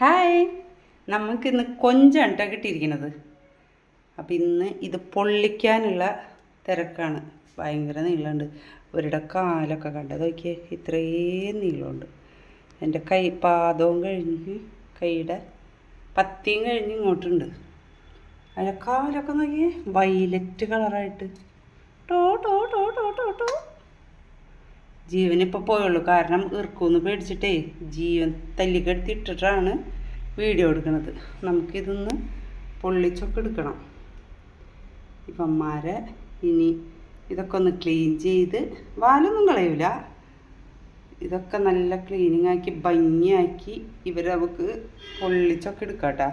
Hi. നമുക്കിന്ന് കൊഞ്ചാണ് കേട്ടോ കിട്ടിയിരിക്കുന്നത്. അപ്പം ഇന്ന് ഇത് പൊള്ളിക്കാനുള്ള തിരക്കാണ്. ഭയങ്കര നീളമുണ്ട്. ഒരിടെ കാലൊക്കെ കണ്ടത് നോക്കിയേ ഇത്രയും നീളമുണ്ട്. എന്റെ കൈ പാദവും കഴിഞ്ഞ് കൈയുടെ പത്തിയും കഴിഞ്ഞ് ഇങ്ങോട്ടുണ്ട്. അതിന്റെ കാലൊക്കെ നോക്കിയേ വൈലറ്റ് കളറായിട്ട്. ടോ ടോ ടോ ടോ ടോ ടോ. ജീവനിപ്പോൾ പോയുള്ളൂ. കാരണം ഇറക്കുമെന്ന് പേടിച്ചിട്ടേ ജീവൻ തല്ലിക്കെടുത്തി ഇട്ടിട്ടാണ് വീഡിയോ എടുക്കുന്നത് നമുക്കിതൊന്ന് പൊള്ളിച്ചൊക്കെ എടുക്കണം. ഇപ്പന്മാരെ ഇനി ഇതൊക്കെ ഒന്ന് ക്ലീൻ ചെയ്ത് വാലൊന്നും കളയൂല. ഇതൊക്കെ നല്ല ക്ലീനിങ് ആക്കി ഭംഗിയാക്കി ഇവർ നമുക്ക് പൊള്ളിച്ചൊക്കെ എടുക്കാട്ടാ.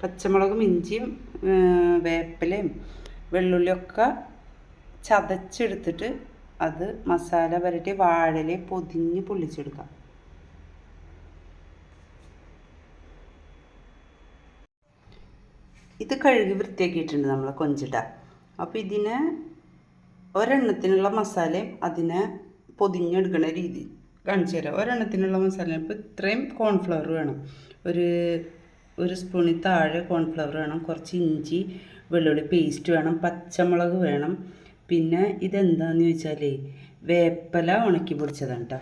പച്ചമുളകും ഇഞ്ചിയും വേപ്പലയും വെള്ളുള്ളിയൊക്കെ ചതച്ചെടുത്തിട്ട് അത് മസാല പുരട്ടി വാഴയില പൊതിഞ്ഞ് പൊള്ളിച്ചെടുക്കാം. ഇത് കഴുകി വൃത്തിയാക്കിയിട്ടുണ്ട് നമ്മൾ കൊഞ്ചിട. അപ്പോൾ ഇതിന് ഒരെണ്ണത്തിനുള്ള മസാലയും അതിനെ പൊതിഞ്ഞെടുക്കുന്ന രീതി കാണിച്ചു തരാം. ഒരെണ്ണത്തിനുള്ള മസാല ഇപ്പോൾ ഇത്രയും കോൺഫ്ലവർ വേണം. ഒരു ഒരു സ്പൂണിൽ താഴെ കോൺഫ്ലവർ വേണം. കുറച്ച് ഇഞ്ചി വെള്ളുള്ളി പേസ്റ്റ് വേണം. പച്ചമുളക് വേണം. പിന്നെ ഇതെന്താന്ന് ചോദിച്ചാൽ വേപ്പല ഉണക്കി പൊടിച്ചതാണ് കേട്ടോ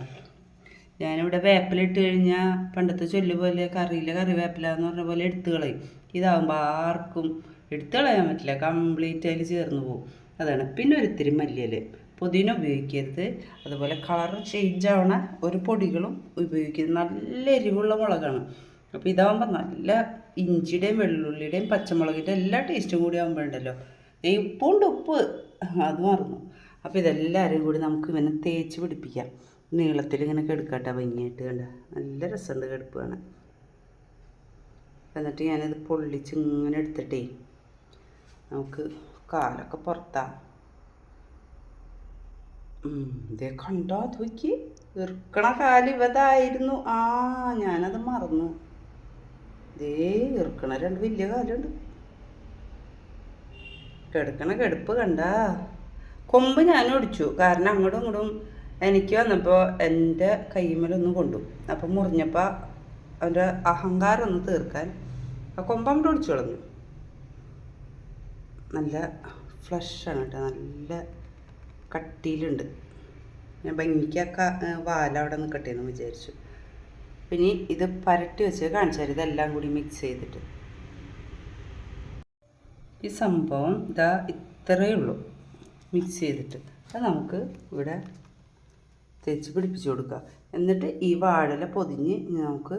ഞാനിവിടെ വേപ്പില ഇട്ട് കഴിഞ്ഞാൽ പണ്ടത്തെ ചൊല്ല് പോലെ കറിയിലെ കറിവേപ്പില എന്ന് പറഞ്ഞ പോലെ എടുത്ത് കളയും ഇതാകുമ്പോൾ ആർക്കും എടുത്ത് കളയാൻ പറ്റില്ല. കംപ്ലീറ്റ് അതിൽ ചേർന്ന് പോകും അതാണ് പിന്നെ ഒരിത്തിരി മല്ലിയൽ പുതിന ഉപയോഗിക്കരുത്. അതുപോലെ കളർ ചേഞ്ച് ആവണ ഒരു പൊടികളും ഉപയോഗിക്കരുത്. നല്ല എരിവുള്ള മുളകാണ്. അപ്പോൾ ഇതാകുമ്പോൾ നല്ല ഇഞ്ചിയുടെയും വെള്ളുള്ളിയുടെയും പച്ചമുളകിന്റെ എല്ലാ ടേസ്റ്റും കൂടി ആകുമ്പോൾ ഉണ്ടല്ലോ. ഉപ്പുണ്ട് ഉപ്പ്. അത് മറന്നു. അപ്പോൾ ഇതെല്ലാവരും കൂടി നമുക്ക് ഇങ്ങനെ തേച്ച് പിടിപ്പിക്കാം. നീളത്തിൽ ഇങ്ങനെ കെടുക്കട്ടെ ഭംഗിയായിട്ട് കണ്ട. നല്ല രസമുണ്ട് കെടുപ്പ് കാണാൻ എന്നിട്ട് ഞാനിത് പൊള്ളിച്ച് ഇങ്ങനെ എടുത്തിട്ടേ നമുക്ക് കാലൊക്കെ പുറത്താം. ഇതേ കണ്ടോ? തൂക്കി ഇറുക്കണ കാൽ ഇവതായിരുന്നു. ആ ഞാനത് മറന്നു. ഇതേ ഇറുക്കണ രണ്ട് വലിയ കാലുണ്ട്. കിടക്കണ കിടപ്പ് കണ്ട. കൊമ്പ് ഞാൻ ഒടിച്ചു കാരണം അങ്ങോട്ടും ഇങ്ങോട്ടും എനിക്ക് വന്നപ്പോൾ എന്റെ കൈമലൊന്ന് കൊണ്ടു. അപ്പം മുറിഞ്ഞപ്പോൾ അവന്റെ അഹങ്കാരം ഒന്ന് തീർക്കാൻ ആ കൊമ്പ് അങ്ങോട്ട് ഒടിച്ചു കളഞ്ഞു. നല്ല ഫ്ലഷാണ് കേട്ടോ നല്ല കട്ടിയിലുണ്ട്. ഞാൻ ഭംഗിക്കൊക്കെ വാല അവിടെ നിൽക്കട്ടെ എന്ന് വിചാരിച്ചു. പിന്നെ ഇത് പരട്ടി വെച്ച് കാണിച്ചു തരാം ഇതെല്ലാം കൂടി മിക്സ് ചെയ്തിട്ട്. ഈ സംഭവം ഇതാ ഇത്രയേ ഉള്ളൂ മിക്സ് ചെയ്തിട്ട്. അത് നമുക്ക് ഇവിടെ തേച്ച് പിടിപ്പിച്ച് കൊടുക്കുക. എന്നിട്ട് ഈ വാഴല പൊതിഞ്ഞ് നമുക്ക്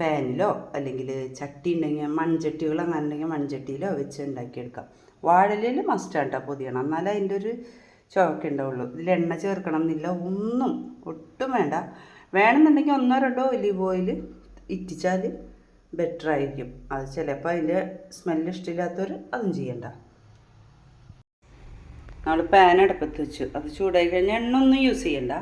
പാനിലോ അല്ലെങ്കിൽ ചട്ടി ഉണ്ടെങ്കിൽ മൺചട്ടികൾ അങ്ങനെ ഉണ്ടെങ്കിൽ മൺചട്ടിയിലോ വെച്ച് ഉണ്ടാക്കിയെടുക്കാം. വാഴലയിൽ കേട്ടോ പൊതിയണം. എന്നാലേ അതിന്റെ ഒരു ചുവക്ക ഉണ്ടാവുള്ളൂ. ഇതിൽ എണ്ണ ചേർക്കണം എന്നില്ല. ഒന്നും ഒട്ടും വേണ്ട. വേണമെന്നുണ്ടെങ്കിൽ ഒന്നോ രണ്ടോ ഒലിവ് ഓയിൽ ഇറ്റിച്ചാൽ ബെറ്റർ ആയിരിക്കും. അത് ചിലപ്പോൾ അതിന്റെ സ്മെല്ല് ഇഷ്ടമില്ലാത്തവർ അതും ചെയ്യണ്ട. നമ്മൾ പാൻ അടുപ്പത്ത് വെച്ചു. അത് ചൂടായി കഴിഞ്ഞാൽ എണ്ണ ഒന്നും യൂസ് ചെയ്യണ്ട.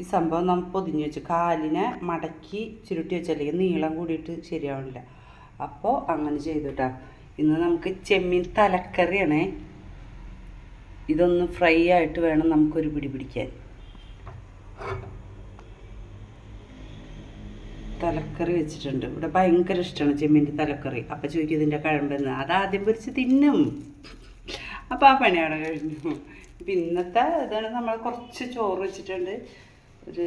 ഈ സംഭവം നമ്മൾ പൊതിഞ്ഞ് വെച്ചു. കാലിനെ മടക്കി ചുരുട്ടി വെച്ചല്ലെങ്കിൽ നീളം കൂടിയിട്ട് ശരിയാവണില്ല. അപ്പോൾ അങ്ങനെ ചെയ്തുട്ടാ. ഇന്ന് നമുക്ക് ചെമ്മീൻ തലക്കറിയാണേ. ഇതൊന്ന് ഫ്രൈ ആയിട്ട് വേണം നമുക്കൊരു പിടി പിടിക്കാൻ. തലക്കറി വെച്ചിട്ടുണ്ട്. ഇവിടെ ഭയങ്കര ഇഷ്ടമാണ് ചെമ്മീന്റെ തലക്കറി. അപ്പം ചോദിക്കും ഇതിന്റെ കഴമ്പെന്ന്. അതാദ്യം പൊരിച്ച് തിന്നും. അപ്പോൾ ആ പണി അവിടെ കഴിഞ്ഞു. ഇപ്പം ഇന്നത്തെ ഇതാണ് നമ്മൾ കുറച്ച് ചോറ് വെച്ചിട്ടുണ്ട്. ഒരു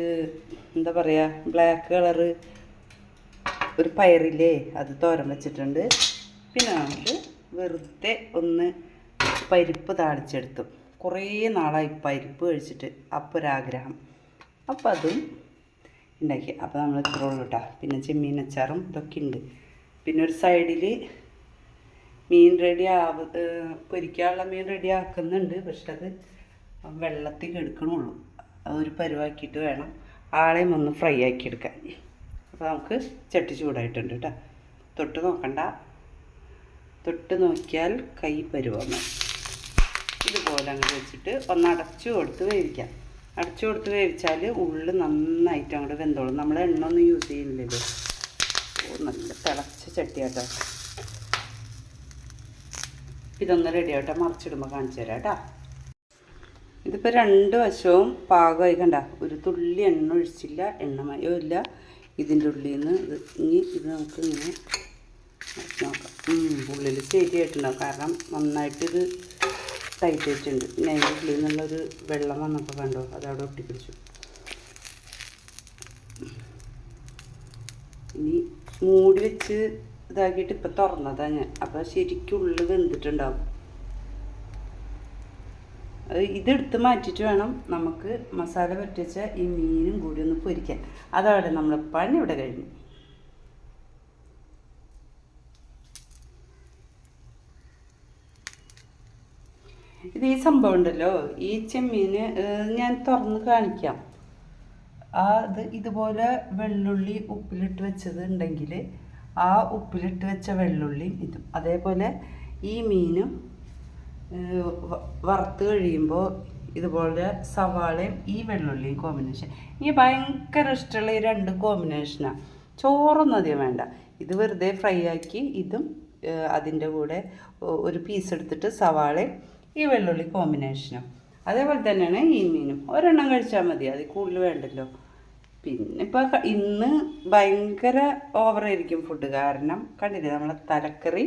എന്താ പറയുക ബ്ലാക്ക് കളറ് ഒരു പയറില്ലേ അത് തോരൻ വെച്ചിട്ടുണ്ട്. പിന്നെ നമുക്ക് വെറുതെ ഒന്ന് പരിപ്പ് താളിച്ചെടുത്തു. കുറേ നാളായി പരിപ്പ് കഴിച്ചിട്ട്. അപ്പോൾ ഒരാഗ്രഹം. അപ്പം അതും ഉണ്ടാക്കി. അപ്പോൾ നമ്മൾ ഇത്ര ഉള്ളൂ കേട്ടോ പിന്നെ ചെമ്മീൻ അച്ചാറും ഇതൊക്കെ ഉണ്ട്. പിന്നെ ഒരു സൈഡിൽ മീൻ റെഡി ആവ പൊരിക്കാനുള്ള മീൻ റെഡി ആക്കുന്നുണ്ട്. പക്ഷെ അത് വെള്ളത്തിൽ അത് അതൊരു പരുവാക്കിയിട്ട് വേണം. ആളെയും ഒന്ന് ഫ്രൈ ആക്കി എടുക്കാൻ. അപ്പോൾ നമുക്ക് ചട്ടി ചൂടായിട്ടുണ്ട് കേട്ടോ തൊട്ട് നോക്കണ്ട. തൊട്ട് നോക്കിയാൽ കൈ പരുവാണ്. ഇതുപോലെ അങ്ങോട്ട് വെച്ചിട്ട് ഒന്ന് അടച്ചു കൊടുത്ത് വേവിക്കാം. അടച്ചു കൊടുത്ത് വേവിച്ചാൽ ഉള്ളു നന്നായിട്ട് അങ്ങോട്ട് വെന്തോളും. നമ്മൾ എണ്ണ ഒന്നും യൂസ് ചെയ്യുന്നില്ലല്ലോ നല്ല തിളച്ച ചട്ടിയാട്ടോ. ഇതൊന്ന് റെഡി ആവട്ടെ. മറിച്ചിടുമ്പോൾ കാണിച്ചു തരാം കേട്ടോ. ഇതിപ്പോൾ രണ്ട് വശവും പാകമായി കണ്ട. ഒരു തുള്ളി എണ്ണ ഒഴിച്ചില്ല എണ്ണമയോ ഇല്ല. ഇതിന്റെ ഉള്ളിൽ നിന്ന് ഇത് ഇനി ഇത് നമുക്ക് ഇങ്ങനെ നോക്കാം. ഉള്ളിൽ ഉള്ളിൽ ശരിയായിട്ടുണ്ടാവും. കാരണം നന്നായിട്ട് ഇത് ടൈറ്റ് ആയിട്ടുണ്ട് പിന്നെ അതിന്റെ നിന്നുള്ളൊരു വെള്ളം വന്നപ്പോൾ കണ്ടോ അതവിടെ ഒട്ടിപ്പിടിച്ചു. ഇനി മൂടി വെച്ച് ഇതാക്കിയിട്ട് ഇപ്പം തുറന്നതാണ് ഞാൻ. അപ്പോൾ ശരിക്കും ഉള്ളിൽ വെന്തിട്ടുണ്ടാവും. ഇതെടുത്ത് മാറ്റിയിട്ട് വേണം നമുക്ക് മസാല പറ്റിച്ച ഈ മീനും കൂടി ഒന്ന് പൊരിക്കാൻ. അതവിടെ നമ്മൾ പണി ഇവിടെ കഴിഞ്ഞു. ഇത് ഈ സംഭവം ഉണ്ടല്ലോ. ഈ ചെമ്മീന് ഞാൻ തുറന്ന് കാണിക്കാം. ആ ഇത് ഇതുപോലെ വെള്ളുള്ളി ഉപ്പിലിട്ട് വെച്ചത് ഉണ്ടെങ്കിൽ ആ ഉപ്പിലിട്ട് വെച്ച വെള്ളുള്ളി ഇതും. അതേപോലെ ഈ മീനും വറുത്ത് കഴിയുമ്പോൾ ഇതുപോലെ സവാളയും ഈ വെള്ളുള്ളിയും കോമ്പിനേഷൻ ഇനി ഭയങ്കര ഇഷ്ടമുള്ള ഈ രണ്ട് കോമ്പിനേഷനാണ് ചോറൊന്നും അധികം വേണ്ട. ഇത് വെറുതെ ഫ്രൈ ആക്കി ഇതും അതിന്റെ കൂടെ ഒരു പീസ് എടുത്തിട്ട് സവാളയും ഈ വെള്ളുള്ളി കോമ്പിനേഷനും അതേപോലെ തന്നെയാണ് ഈ മീനും. ഒരെണ്ണം കഴിച്ചാൽ മതി. അത് കൂടുതൽ വേണ്ടല്ലോ. പിന്നെ ഇപ്പോൾ ഇന്ന് ഭയങ്കര ഓവറായിരിക്കും ഫുഡ് കാരണം കണ്ടില്ലേ നമ്മളെ തലക്കറി?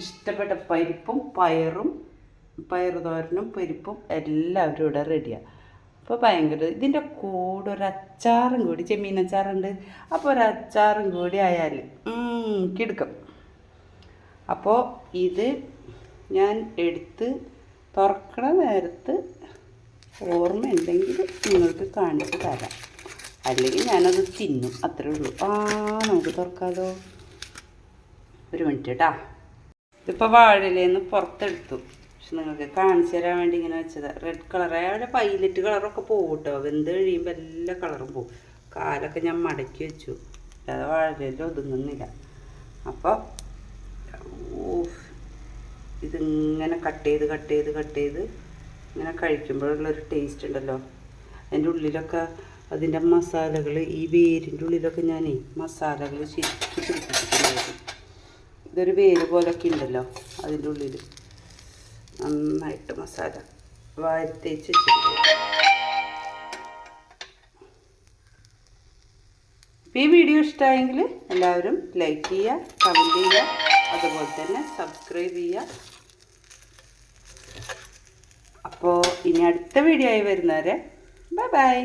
ഇഷ്ടപ്പെട്ട പരിപ്പും പയറും പയറ് തോരനും പരിപ്പും എല്ലാവരും ഇവിടെ റെഡിയാണ് അപ്പോൾ ഭയങ്കര ഇതിന്റെ കൂടെ ഒരു അച്ചാറും കൂടി ചെമ്മീൻ അച്ചാറുണ്ട്. അപ്പോൾ ഒരു അച്ചാറും കൂടി ആയാൽ കിടുക്കം. അപ്പോൾ ഇത് ഞാൻ എടുത്ത് തുറക്കണ നേരത്ത് ഓർമ്മയുണ്ടെങ്കിൽ നിങ്ങൾക്ക് കാണിച്ച് തരാം. അല്ലെങ്കിൽ ഞാനത് തിന്നും അത്രേ ഉള്ളൂ. ആ നമുക്ക് തുറക്കാതോ ഒരു മിനിറ്റ് കേട്ടാ ഇതിപ്പോൾ വാഴയിലേന്ന് പുറത്തെടുത്തു. പക്ഷെ നിങ്ങൾക്ക് കാണിച്ചു തരാൻ വേണ്ടി ഇങ്ങനെ വെച്ചത്. റെഡ് കളറായ അവിടെ പൈലറ്റ് കളറൊക്കെ പോകും കേട്ടോ വെന്ത് കഴിയുമ്പോൾ എല്ലാ കളറും പോകും കാലൊക്കെ ഞാൻ മടക്കി വെച്ചു. അല്ലാതെ വാഴയില ഒതുങ്ങുന്നില്ല അപ്പോൾ ഇതിങ്ങനെ കട്ട് ചെയ്ത് കട്ട് ചെയ്ത് കട്ട് ചെയ്ത് ഇങ്ങനെ കഴിക്കുമ്പോഴുള്ളൊരു ടേസ്റ്റ് ഉണ്ടല്ലോ. അതിന്റെ ഉള്ളിലൊക്കെ അതിന്റെ മസാലകൾ ഈ വേരിന്റെ ഉള്ളിലൊക്കെ ഞാൻ മസാലകൾ ശരിക്കും പിടിപ്പിച്ചിട്ടുണ്ടായിരുന്നു. ഇതൊരു വേര് പോലൊക്കെ ഉണ്ടല്ലോ അതിന്റെ ഉള്ളിൽ നന്നായിട്ട് മസാല വാരിത്തേച്ച് അപ്പോൾ ഈ വീഡിയോ ഇഷ്ടമായെങ്കിൽ എല്ലാവരും ലൈക്ക് ചെയ്യുക കമന്റ് ചെയ്യുക അതുപോലെ തന്നെ സബ്സ്ക്രൈബ് ചെയ്യുക. അപ്പോൾ ഇനി അടുത്ത വീഡിയോ ആയി വരുന്നവരെ ബൈ ബൈ